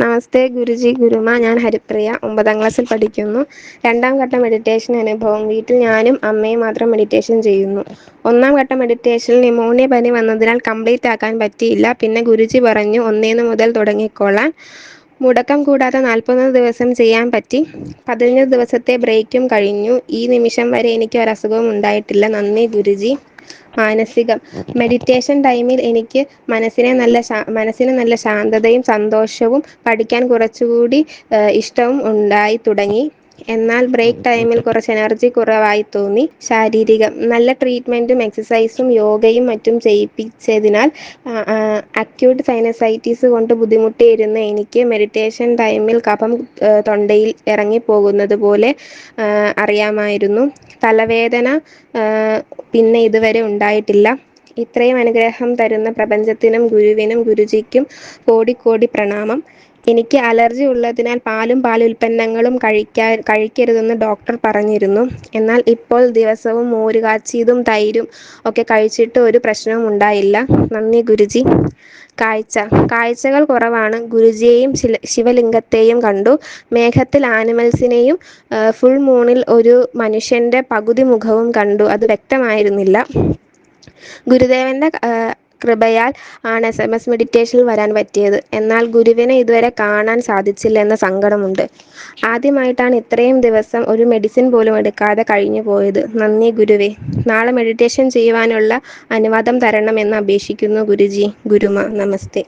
നമസ്തേ ഗുരുജി ഗുരുമ ഞാൻ ഹരിപ്രിയ. ഒമ്പതാം ക്ലാസ്സിൽ പഠിക്കുന്നു. രണ്ടാം ഘട്ട മെഡിറ്റേഷൻ അനുഭവം. വീട്ടിൽ ഞാനും അമ്മയും മാത്രം മെഡിറ്റേഷൻ ചെയ്യുന്നു. ഒന്നാം ഘട്ട മെഡിറ്റേഷനിൽ ന്യൂമോണിയ പനി വന്നതിനാൽ കംപ്ലീറ്റ് ആക്കാൻ പറ്റിയില്ല. പിന്നെ ഗുരുജി പറഞ്ഞു ഒന്നേന്ന് മുതൽ തുടങ്ങിക്കോളാൻ. മുടക്കം കൂടാതെ നാൽപ്പത് ദിവസം ചെയ്യാൻ പറ്റി. പതിനഞ്ച് ദിവസത്തെ ബ്രേക്കും കഴിഞ്ഞു. ഈ നിമിഷം വരെ എനിക്ക് ഒരസുഖവും ഉണ്ടായിട്ടില്ല. നന്ദി ഗുരുജി. മാനസികം. മെഡിറ്റേഷൻ ടൈമിൽ എനിക്ക് മനസ്സിനെ നല്ല മനസ്സിന് നല്ല ശാന്തതയും സന്തോഷവും പഠിക്കാൻ കുറച്ചുകൂടി ഇഷ്ടവും ഉണ്ടായി തുടങ്ങി. എന്നാൽ ബ്രേക്ക് ടൈമിൽ കുറച്ച് എനർജി കുറവായി തോന്നി. ശാരീരികം നല്ല ട്രീറ്റ്മെന്റും എക്സസൈസും യോഗയും മറ്റും ചെയ്യിപ്പിച്ചതിനാൽ അക്യൂട്ട് സൈനസൈറ്റീസ് കൊണ്ട് ബുദ്ധിമുട്ടിയിരുന്ന എനിക്ക് മെഡിറ്റേഷൻ ടൈമിൽ കഫം തൊണ്ടയിൽ ഇറങ്ങിപ്പോകുന്നത് പോലെ അറിയാമായിരുന്നു. തലവേദന പിന്നെ ഇതുവരെ ഉണ്ടായിട്ടില്ല. ഇത്രയും അനുഗ്രഹം തരുന്ന പ്രപഞ്ചത്തിനും ഗുരുവിനും ഗുരുജിക്കും കോടിക്കോടി പ്രണാമം. എനിക്ക് അലർജി ഉള്ളതിനാൽ പാലും പാൽ ഉൽപ്പന്നങ്ങളും കഴിക്കാൻ കഴിക്കരുതെന്ന് ഡോക്ടർ പറഞ്ഞിരുന്നു. എന്നാൽ ഇപ്പോൾ ദിവസവും മോര് കാച്ചിയതും തൈരും ഒക്കെ കഴിച്ചിട്ട് ഒരു പ്രശ്നവും ഉണ്ടായില്ല. നന്ദി ഗുരുജി. കാഴ്ച. കാഴ്ചകൾ കുറവാണ്. ഗുരുജിയെയും ശിവലിംഗത്തെയും കണ്ടു. മേഘത്തിൽ ആനിമൽസിനെയും ഫുൾ മൂണിൽ ഒരു മനുഷ്യന്റെ പകുതി മുഖവും കണ്ടു. അത് വ്യക്തമായിരുന്നില്ല. ഗുരുദേവന്റെ കൃപയാൽ ആണ് എസ് എം എസ് മെഡിറ്റേഷനിൽ വരാൻ പറ്റിയത്. എന്നാൽ ഗുരുവിനെ ഇതുവരെ കാണാൻ സാധിച്ചില്ല എന്ന സങ്കടമുണ്ട്. ആദ്യമായിട്ടാണ് ഇത്രയും ദിവസം ഒരു മെഡിസിൻ പോലും എടുക്കാതെ കഴിഞ്ഞു പോയത്. നന്ദി ഗുരുവേ. നാളെ മെഡിറ്റേഷൻ ചെയ്യുവാനുള്ള അനുവാദം തരണമെന്ന് അപേക്ഷിക്കുന്നു ഗുരുജി. ഗുരുമ നമസ്തേ.